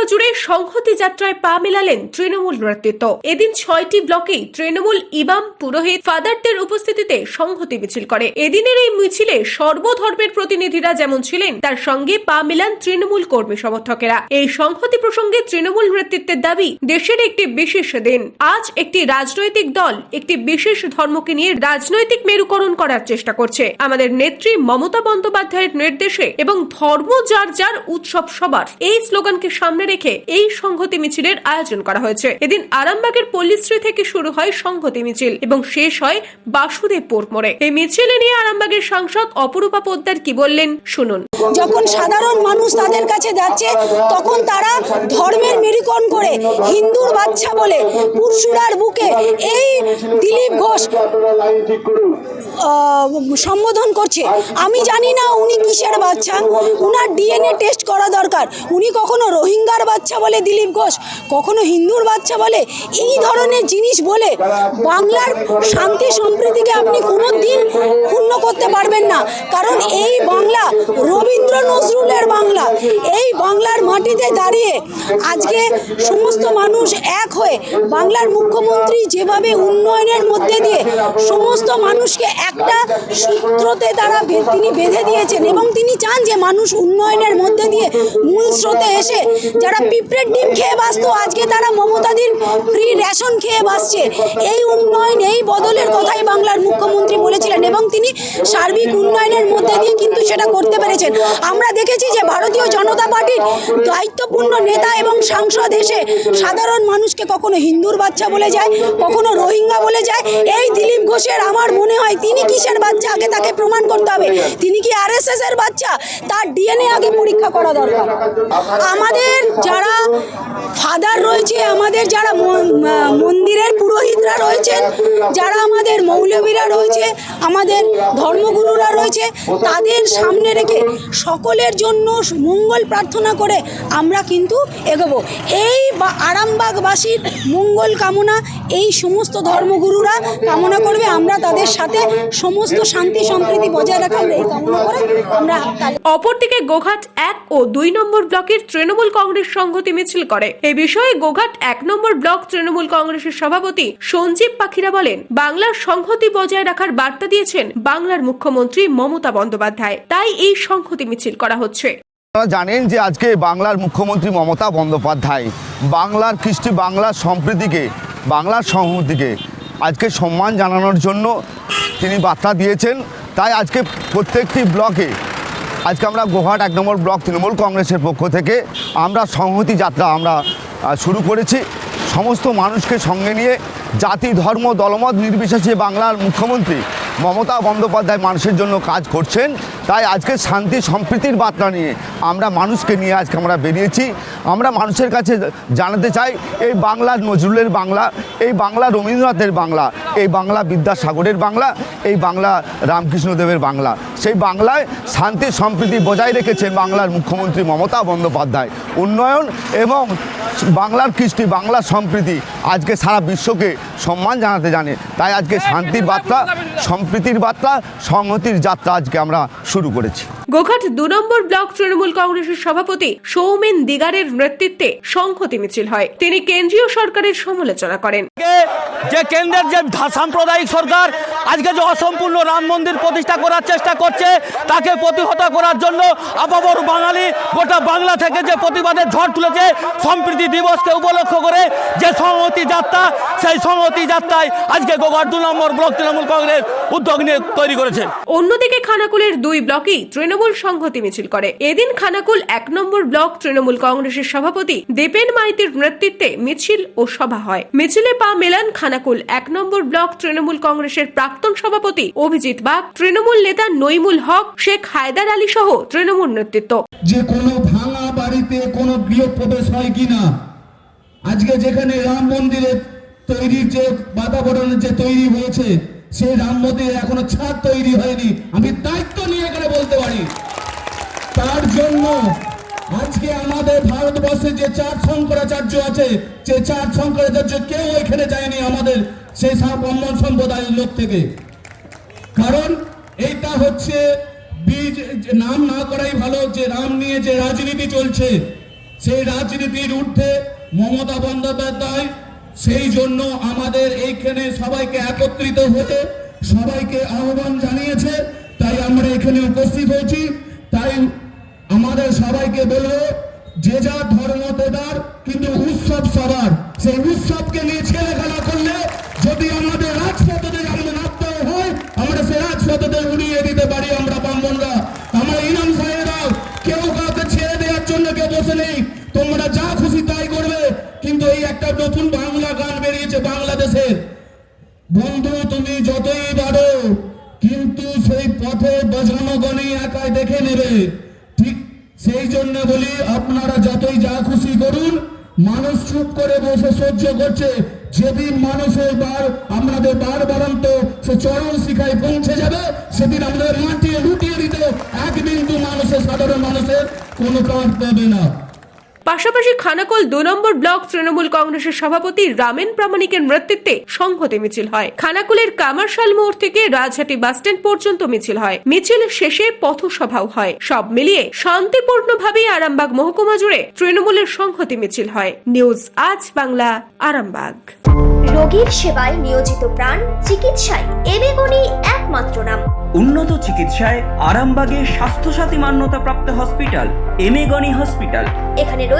আরামবাগ জুড়ে সংহতি যাত্রায় পা মেলালেন তৃণমূল নেতৃত্ব। এদিন ছয়টি ব্লকেই তৃণমূল ইমাম পুরোহিত ফাদারদের উপস্থিতিতে সংহতি মিছিল করে। এদিনের এই মিছিলে সর্বধর্মের প্রতিনিধিরা যেমন ছিলেন, তার সঙ্গে পা মেলান তৃণমূল কর্মী সমর্থকেরা। এই সংহতি প্রসঙ্গে তৃণমূল নেতৃত্বের দাবি, দেশের একটি বিশেষ দিন। আজ একটি রাজনৈতিক দল একটি বিশেষ ধর্মকে নিয়ে রাজনৈতিক মেরুকরণ করার চেষ্টা করছে। আমাদের নেত্রী মমতা বন্দ্যোপাধ্যায়ের নির্দেশে এবং ধর্ম যার যার উৎসব সবার। এই স্লোগানকে সামনে রেখে এই সংহতি মিছিলের আয়োজন করা হয়েছে। এদিন আরামবাগের পল্লীশ্রী থেকে শুরু হয় সংহতি মিছিল এবং শেষ হয় বাসুদেবপুর মোড়ে। এই মিছিলে নিয়ে আরামবাগের সাংসদ অপরূপা পোদ্দার কি বললেন, শুনুন। যখন সাধারণ মানুষ তাদের কাছে যাচ্ছে, তখন তারা ধর্মের মেরুকরণ করে হিন্দুর বাচ্চা বলে পুরসুরার বুকে এই দিলীপ ঘোষ সম্বোধন করছে। আমি জানি না উনি কিসের বাচ্চা, উনার ডিএনএ টেস্ট করা দরকার। উনি কখনো রোহিঙ্গার বাচ্চা বলে দিলীপ ঘোষ, কখনো হিন্দুর বাচ্চা বলে এই ধরনের জিনিস বলে বাংলার শান্তি সম্প্রীতিকে আপনি কোনো দিন ক্ষুণ্ণ করতে পারবেন না। কারণ এই বাংলা রবীন্দ্র নজরুলের বাংলা, এই বাংলার মাটিতে দাঁড়িয়ে আজকে সমস্ত মানুষ এক হয়ে বাংলার মুখ্যমন্ত্রী যেভাবে উন্নয়নের মধ্যে দিয়ে সমস্ত মানুষকে একটা সূত্রতে তারা তিনি বেঁধে দিয়েছেন এবং তিনি চান যে মানুষ উন্নয়নের মধ্যে দিয়ে মূল স্রোতে এসে যারা পিঁপড়ের ডিম খেয়ে বাঁচত আজকে তারা মমতাদির ফ্রি রেশন খেয়ে বাঁচছে। এই উন্নয়ন এই বদলের কথাই বাংলার মুখ্যমন্ত্রী বলেছিলেন এবং তিনি সার্বিক উন্নয়নের মধ্যে দিয়ে কিন্তু সেটা করতে পেরেছেন। আমরা দেখেছি যে ভারতীয় জনতা পার্টির দায়িত্বপূর্ণ নেতা এবং সাংসদ এসে সাধারণ মানুষকে কখনো হিন্দুর বাচ্চা বলে যায় কখনো রোহিঙ্গা বলে যায়। এই দিলীপ ঘোষের আমার মনে হয় তিনি কিসের বাচ্চা? আগে তাকে প্রমাণ করতে হবে। তিনি কি আরএসএস এর বাচ্চা? তার ডিএনএ আগে পরীক্ষা করা দরকার। আমাদের যারা ফাদার রয়েছে, আমাদের যারা মন্দিরের পুরোহিতরা রয়েছেন, যারা আমাদের মৌলবীরা রয়েছে, আমাদের ধর্মগুরুরা রয়েছে, তাদের সামনে রেখে সকলের জন্য মঙ্গল প্রার্থনা করে আমরা কিন্তু এগোবো। এই বা, আরামবাগবাসীর মঙ্গল কামনা, এই সমস্ত ধর্মগুরুরা কামনা করবে, আমরা তাদের সাথে সমস্ত শান্তি সম্প্রীতি বজায় রাখার এই কামনা করে আমরা অপরদিকে গোঘাট এক ও দুই নম্বর ব্লকের তৃণমূল কংগ্রেস সংহতি মিছিল করে। এ বিষয়ে গোঘাট এক নম্বর ব্লক তৃণমূল কংগ্রেসের সভাপতি সঞ্জীব পাখিরা বলেন, বাংলার সংহতি বজায় রাখার বার্তা দিয়েছেন বাংলার মুখ্যমন্ত্রী মমতা বন্দ্যোপাধ্যায়। তাই এই সংহতি মিছিল করা হচ্ছে। জানেন যে আজকে বাংলার মুখ্যমন্ত্রী মমতা বন্দ্যোপাধ্যায় বাংলার কৃষ্টি বাংলার সম্প্রীতিকে, বাংলার সংহতিকে আজকে সম্মান জানানোর জন্য তিনি বার্তা দিয়েছেন। তাই আজকে প্রত্যেকটি ব্লকে আজকে আমরা গোহাট এক নম্বর ব্লক তৃণমূল কংগ্রেসের পক্ষ থেকে আমরা সংহতি যাত্রা আমরা শুরু করেছি। সমস্ত মানুষকে সঙ্গে নিয়ে জাতি, ধর্ম, দলমত নির্বিশেষে বাংলার মুখ্যমন্ত্রী মমতা বন্দ্যোপাধ্যায় মানুষের জন্য কাজ করছেন। তাই আজকে শান্তি সম্প্রীতির বার্তা নিয়ে আমরা মানুষকে নিয়ে আজকে আমরা বেরিয়েছি। আমরা মানুষের কাছে জানাতে চাই, এই বাংলা নজরুলের বাংলা, এই বাংলা রবীন্দ্রনাথের বাংলা, এই বাংলা বিদ্যাসাগরের বাংলা, এই বাংলা রামকৃষ্ণদেবের বাংলা। সেই বাংলায় শান্তি সম্প্রীতি বজায় রেখেছেন বাংলার মুখ্যমন্ত্রী মমতা বন্দ্যোপাধ্যায়। উন্নয়ন এবং বাংলার কৃষ্টি বাংলার সম্প্রীতি আজকে সারা বিশ্বকে সম্মান জানাতে জানে। তাই আজকে শান্তির বার্তা, সম্প্রীতির বার্তা, সংহতির যাত্রা আজকে আমরা শুরু করেছি। গোঘাট দু নম্বর ব্লক তৃণমূল কংগ্রেসের সভাপতি সৌমেন দিগারের নেতৃত্বে সংহতি মিছিল হয়। তিনি কেন্দ্রীয় সরকারের সমালোচনা করেন। যে কেন্দ্রের যে সাম্প্রদায়িক সরকার আজকে যে অসম্পূর্ণ রাম মন্দির প্রতিষ্ঠা করার চেষ্টা করছে তাকে প্রতিহত করার জন্য আপাবর বাঙালি গোটা বাংলা থেকে যে প্রতিবাদের ঝড় তুলেছে সম্প্রীতি দিবসকে উপলক্ষ করে যে সংহতি যাত্রা সেই সংহতি যাত্রায় আজকে গোঘাট দু নম্বর ব্লক তৃণমূল কংগ্রেস উদ্যোগ নিয়ে তৈরি করেছে। অন্যদিকে খানাকুলের দুই ব্লকই তৃণমূল সংহতি মিছিল করে। এদিন খানাকুল এক নম্বর ব্লক তৃণমূল কংগ্রেসের সভাপতি দেবেন মাইতির নেতৃত্বে মিছিল ও সভা হয়। মিছিলে পা মেলান খানাকুল এক নম্বর ব্লক তৃণমূল কংগ্রেসের প্রাক্তন সভাপতি অভিজিৎ বাগ, তৃণমূল নেতা নইমুল হক, শেখ হায়দার আলী সহ তৃণমূল নেতৃত্ব। যে কোনো ভাঙা বাড়িতে কোনো গৃহপ্রবেশ হয় কিনা? আজকে যেখানে রাম মন্দিরের তৈরির যে বাতাবরণ যে তৈরি হয়েছে সেই রাম মন্দিরে এখনও ছাদ তৈরি হয়নি। আমি দায়িত্ব নিয়ে এখানে বলতে পারি। তার জন্য আজকে আমাদের ভারতবর্ষে যে চার শঙ্করাচার্য আছে যে চার শঙ্করাচার্য কেউ এখানে যায়নি আমাদের সেই ব্রাহ্মণ সম্প্রদায়ের লোক থেকে। কারণ এইটা হচ্ছে বীজ, নাম না করাই ভালো, যে রাম নিয়ে যে রাজনীতি চলছে, সেই রাজনীতির ঊর্ধ্বে মমতা বন্দ্যোপাধ্যায় সেই জন্য আমাদের এইখানে সবাইকে একত্রিত হতে সবাইকে আহ্বান জানিয়েছে। তাই আমরা এখানে উপস্থিত হয়েছি। তাই আমাদের সবাইকে বলব, যে যা ধর্ম তেদার কিন্তু উৎসব সবার। সেই উৎসবকে নিয়ে ছেলে খেলা করলে যদি আমাদের রাজপথে আমাদের নামতে হয়, আমরা সেই রাজপথে উড়িয়ে দিতে পারি, আমরা ব্রাহ্মণরা আমরা ইনাম সাহেবরাও কেউ কাউকে ছেড়ে দেওয়ার জন্য কেউ বসে নেই তোমরা যা খুশি তাই করবে কিন্তু এই একটা নতুন বাংলা গান বেরিয়েছে বাংলাদেশের বন্ধু তুমি যতই বাড়ো কিন্তু সেই পথে জনগণই একাই ঠিক সেই জন্য বলি, আপনারা যতই যা খুশি করুন, মানুষ চুপ করে বসে সহ্য করছে। যেদিন মানুষের বার আমাদের বার বারান্ত সে চরম শিখায় পৌঁছে যাবে, সেদিন আমাদের মাটিয়ে লুটিয়ে দিতে এক বিন্দু মানুষের সাধারণ মানুষের কোনো কাজ পাবে না। পাশাপাশি খানাকুল দু নম্বর ব্লক তৃণমূল কংগ্রেসের সভাপতি রামেন প্রামাণিকের নেতৃত্বে সংহতি মিছিল হয়। খানাকুলের কামারশাল মোড় থেকে রাজহাটি বাসস্ট্যান্ড পর্যন্ত মিছিল হয়। মিছিল শেষে পথসভাও হয়। সব মিলিয়ে শান্তিপূর্ণভাবে আরামবাগ মহকুমা জুড়ে তৃণমূলের সংহতি মিছিল হয়। নিউজ আজ বাংলা আরামবাগ। রোগীর সেবায় নিয়োজিত প্রাণ চিকিৎসায় এবেগুনি একমাত্র নাম। উন্নত চিকিৎসায় আরামবাগে স্বাস্থ্যসাথী মান্যতাপ্রাপ্ত হসপিটাল এমেগনি হসপিটাল। এখানে রয়েছে